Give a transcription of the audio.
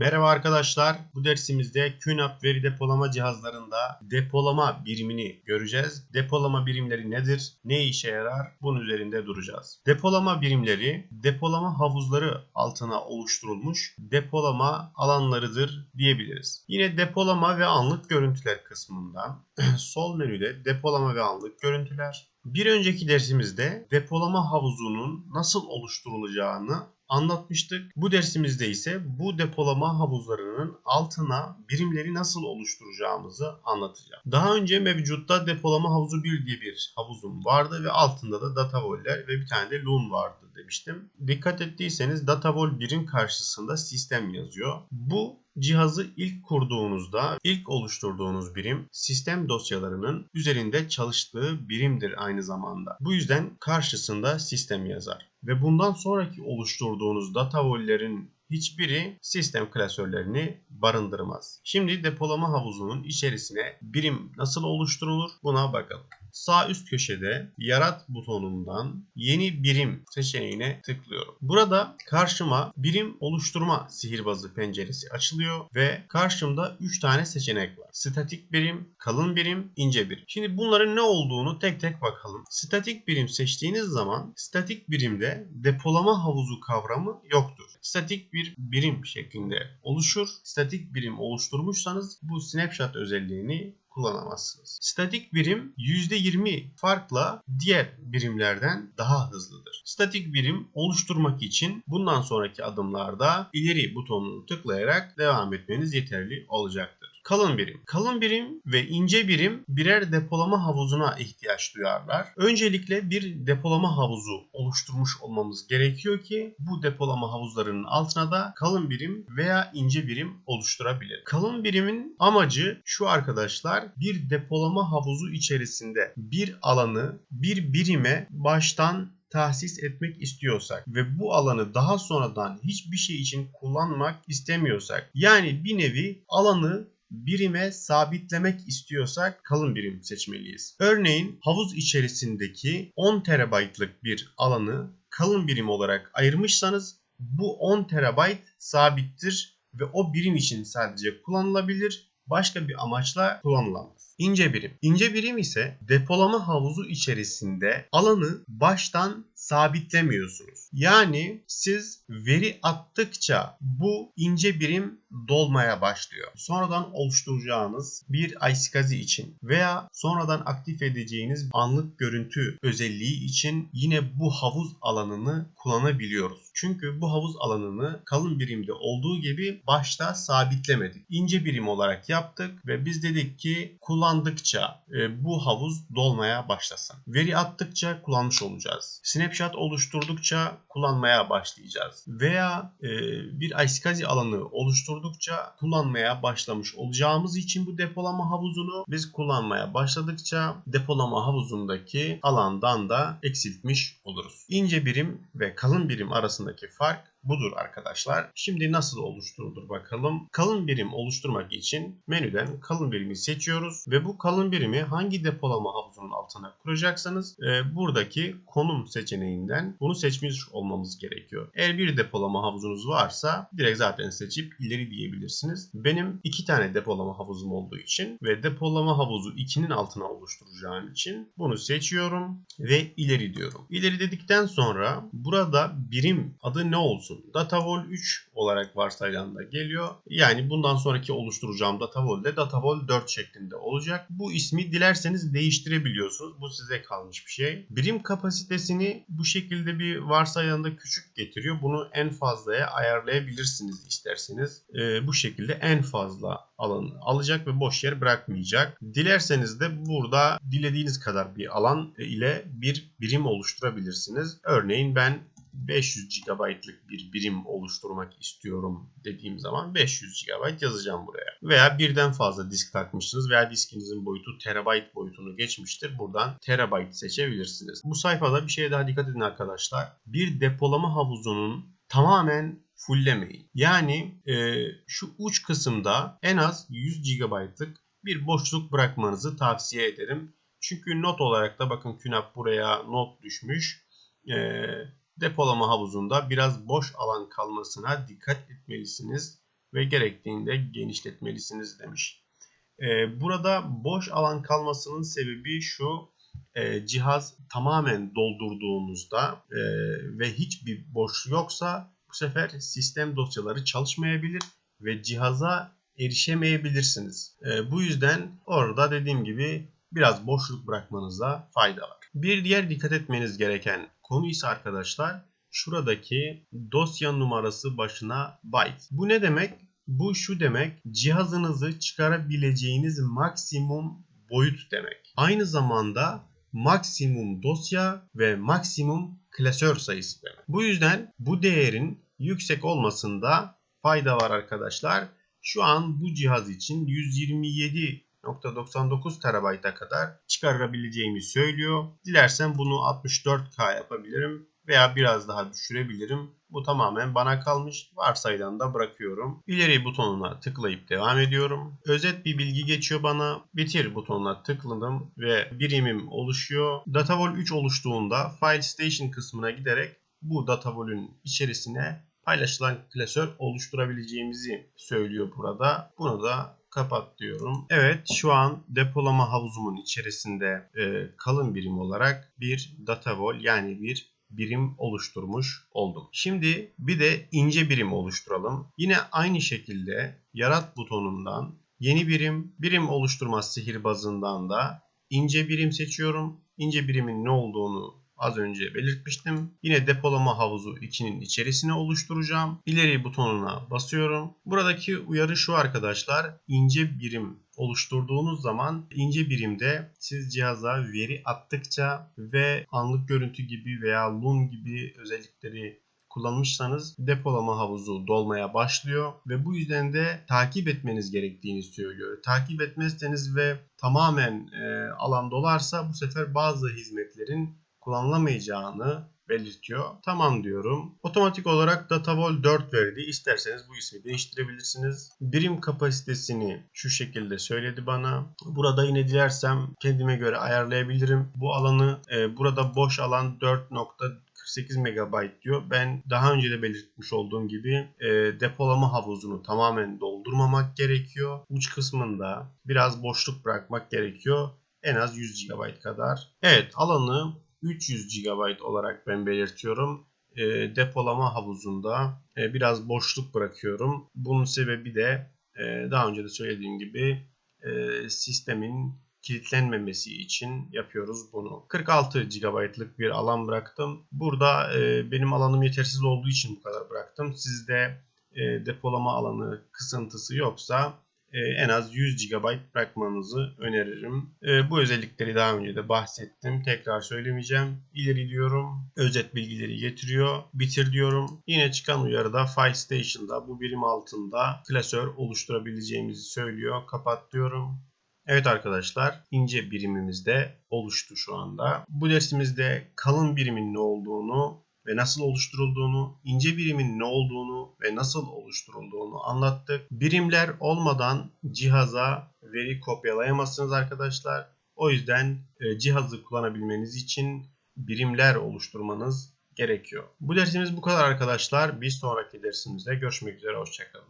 Merhaba arkadaşlar. Bu dersimizde QNAP veri depolama cihazlarında depolama birimini göreceğiz. Depolama birimleri nedir? Ne işe yarar? Bunun üzerinde duracağız. Depolama birimleri depolama havuzları altına oluşturulmuş depolama alanlarıdır diyebiliriz. Yine depolama ve anlık görüntüler kısmından sol menüde depolama ve anlık görüntüler. Bir önceki dersimizde depolama havuzunun nasıl oluşturulacağını anlatmıştık. Bu dersimizde ise bu depolama havuzlarının altına birimleri nasıl oluşturacağımızı anlatacağım. Daha önce mevcutta depolama havuzu 1 diye bir havuzum vardı ve altında da data voller ve bir tane de loon vardı demiştim. Dikkat ettiyseniz data vol 1'in karşısında sistem yazıyor. Bu cihazı ilk kurduğunuzda ilk oluşturduğunuz birim sistem dosyalarının üzerinde çalıştığı birimdir aynı zamanda. Bu yüzden karşısında sistem yazar. Ve bundan sonraki oluşturduğunuz data vollerin hiçbiri sistem klasörlerini barındırmaz. Şimdi depolama havuzunun içerisine birim nasıl oluşturulur buna bakalım. Sağ üst köşede yarat butonundan yeni birim seçeneğine tıklıyorum. Burada karşıma birim oluşturma sihirbazı penceresi açılıyor ve karşımda 3 tane seçenek var. Statik birim, kalın birim, ince birim. Şimdi bunların ne olduğunu tek tek bakalım. Statik birim seçtiğiniz zaman statik birimde depolama havuzu kavramı yoktur. Statik bir birim şeklinde oluşur. Statik birim oluşturmuşsanız bu snapshot özelliğini kullanamazsınız. Statik birim %20 farkla diğer birimlerden daha hızlıdır. Statik birim oluşturmak için bundan sonraki adımlarda ileri butonunu tıklayarak devam etmeniz yeterli olacaktır. Kalın birim. Kalın birim ve ince birim birer depolama havuzuna ihtiyaç duyarlar. Öncelikle bir depolama havuzu oluşturmuş olmamız gerekiyor ki bu depolama havuzlarının altına da kalın birim veya ince birim oluşturabilir. Kalın birimin amacı şu arkadaşlar bir depolama havuzu içerisinde bir alanı bir birime baştan tahsis etmek istiyorsak ve bu alanı daha sonradan hiçbir şey için kullanmak istemiyorsak yani bir nevi alanı birime sabitlemek istiyorsak kalın birim seçmeliyiz. Örneğin havuz içerisindeki 10 terabaytlık bir alanı kalın birim olarak ayırmışsanız bu 10 terabayt sabittir ve o birim için sadece kullanılabilir. Başka bir amaçla kullanılamaz. İnce birim. İnce birim ise depolama havuzu içerisinde alanı baştan sabitlemiyorsunuz. Yani siz veri attıkça bu ince birim dolmaya başlıyor. Sonradan oluşturacağınız bir iSCSI için veya sonradan aktif edeceğiniz anlık görüntü özelliği için yine bu havuz alanını kullanabiliyoruz. Çünkü bu havuz alanını kalın birimde olduğu gibi başta sabitlemedik. İnce birim olarak yaptık ve biz dedik ki kullandıkça e, bu havuz dolmaya başlasın. Veri attıkça kullanmış olacağız. Snapshot oluşturdukça kullanmaya başlayacağız. Veya e, bir iSCSI alanı oluşturdukça kullanmaya başlamış olacağımız için bu depolama havuzunu biz kullanmaya başladıkça depolama havuzundaki alandan da eksiltmiş oluruz. İnce birim ve kalın birim arasındaki fark budur arkadaşlar. Şimdi nasıl oluşturulur bakalım. Kalın birim oluşturmak için menüden kalın birimi seçiyoruz ve bu kalın birimi hangi depolama havuzunun altına kuracaksanız e, buradaki konum seçeneğinden bunu seçmiş olmamız gerekiyor. Eğer bir depolama havuzunuz varsa direkt zaten seçip ileri diyebilirsiniz. Benim iki tane depolama havuzum olduğu için ve depolama havuzu 2'nin altına oluşturacağım için bunu seçiyorum ve ileri diyorum. İleri dedikten sonra burada birim adı ne olsun? Olsun. Datavol 3 olarak varsayılanda geliyor. Yani bundan sonraki oluşturacağım Datavol de Datavol 4 şeklinde olacak. Bu ismi dilerseniz değiştirebiliyorsunuz. Bu size kalmış bir şey. Birim kapasitesini bu şekilde bir varsayılanda küçük getiriyor. Bunu en fazlaya ayarlayabilirsiniz isterseniz. Ee, bu şekilde en fazla alanı alacak ve boş yer bırakmayacak. Dilerseniz de burada dilediğiniz kadar bir alan ile bir birim oluşturabilirsiniz. Örneğin ben 500 GB'lık bir birim oluşturmak istiyorum dediğim zaman 500 GB yazacağım buraya. Veya birden fazla disk takmışsınız veya diskinizin boyutu terabayt boyutunu geçmiştir. Buradan terabayt seçebilirsiniz. Bu sayfada bir şeye daha dikkat edin arkadaşlar. Bir depolama havuzunun tamamen fulllemeyin. Yani e, şu uç kısımda en az 100 GB'lık bir boşluk bırakmanızı tavsiye ederim. Çünkü not olarak da bakın QNAP buraya not düşmüş. Ee, depolama havuzunda biraz boş alan kalmasına dikkat etmelisiniz. ve gerektiğinde genişletmelisiniz demiş. Ee, burada boş alan kalmasının sebebi şu e, cihaz tamamen doldurduğunuzda e, ve hiçbir boş yoksa bu sefer sistem dosyaları çalışmayabilir ve cihaza erişemeyebilirsiniz. E, bu yüzden orada dediğim gibi biraz boşluk bırakmanıza fayda var. Bir diğer dikkat etmeniz gereken konu ise arkadaşlar şuradaki dosya numarası başına byte. Bu ne demek? Bu şu demek cihazınızı çıkarabileceğiniz maksimum boyut demek. Aynı zamanda maksimum dosya ve maksimum klasör sayısı demek. Bu yüzden bu değerin yüksek olmasında fayda var arkadaşlar. Şu an bu cihaz için 127.99 TB'a kadar çıkarabileceğimi söylüyor. Dilersen bunu 64K yapabilirim veya biraz daha düşürebilirim. Bu tamamen bana kalmış. Varsayılan da bırakıyorum. İleri butonuna tıklayıp devam ediyorum. Özet bir bilgi geçiyor bana. Bitir butonuna tıkladım ve birimim oluşuyor. Datavol 3 oluştuğunda File Station kısmına giderek bu Datavol'ün içerisine paylaşılan klasör oluşturabileceğimizi söylüyor burada. Bunu da kapat diyorum. Evet şu an depolama havuzumun içerisinde e, kalın birim olarak bir Datavol yani bir birim oluşturmuş oldum. Şimdi bir de ince birim oluşturalım. Yine aynı şekilde yarat butonundan yeni birim, birim oluşturma sihirbazından da ince birim seçiyorum. İnce birimin ne olduğunu az önce belirtmiştim. Yine depolama havuzu 2'nin içerisine oluşturacağım. İleri butonuna basıyorum. Buradaki uyarı şu arkadaşlar. ince birim oluşturduğunuz zaman ince birimde siz cihaza veri attıkça ve anlık görüntü gibi veya LUN gibi özellikleri kullanmışsanız depolama havuzu dolmaya başlıyor ve bu yüzden de takip etmeniz gerektiğini söylüyor. Takip etmezseniz ve tamamen e, alan dolarsa bu sefer bazı hizmetlerin kullanılamayacağını belirtiyor. Tamam diyorum. Otomatik olarak Datavol 4 verdi. İsterseniz bu ismi değiştirebilirsiniz. Birim kapasitesini şu şekilde söyledi bana. Burada yine dilersem kendime göre ayarlayabilirim. Bu alanı e, burada boş alan 4.48 MB diyor. Ben daha önce de belirtmiş olduğum gibi e, depolama havuzunu tamamen doldurmamak gerekiyor. Uç kısmında biraz boşluk bırakmak gerekiyor. En az 100 GB kadar. Evet alanı 300 GB olarak ben belirtiyorum. E, depolama havuzunda e, biraz boşluk bırakıyorum. Bunun sebebi de e, daha önce de söylediğim gibi e, sistemin kilitlenmemesi için yapıyoruz bunu. 46 GB'lık bir alan bıraktım. Burada e, benim alanım yetersiz olduğu için bu kadar bıraktım. Sizde e, depolama alanı kısıntısı yoksa en az 100 GB bırakmanızı öneririm. E, bu özellikleri daha önce de bahsettim. Tekrar söylemeyeceğim. İleri diyorum. Özet bilgileri getiriyor. Bitir diyorum. Yine çıkan uyarıda File Station'da bu birim altında klasör oluşturabileceğimizi söylüyor. Kapat diyorum. Evet arkadaşlar ince birimimiz de oluştu şu anda. Bu dersimizde kalın birimin ne olduğunu ve nasıl oluşturulduğunu, ince birimin ne olduğunu ve nasıl oluşturulduğunu anlattık. Birimler olmadan cihaza veri kopyalayamazsınız arkadaşlar. O yüzden e, cihazı kullanabilmeniz için birimler oluşturmanız gerekiyor. Bu dersimiz bu kadar arkadaşlar. Bir sonraki dersimizde görüşmek üzere. Hoşçakalın.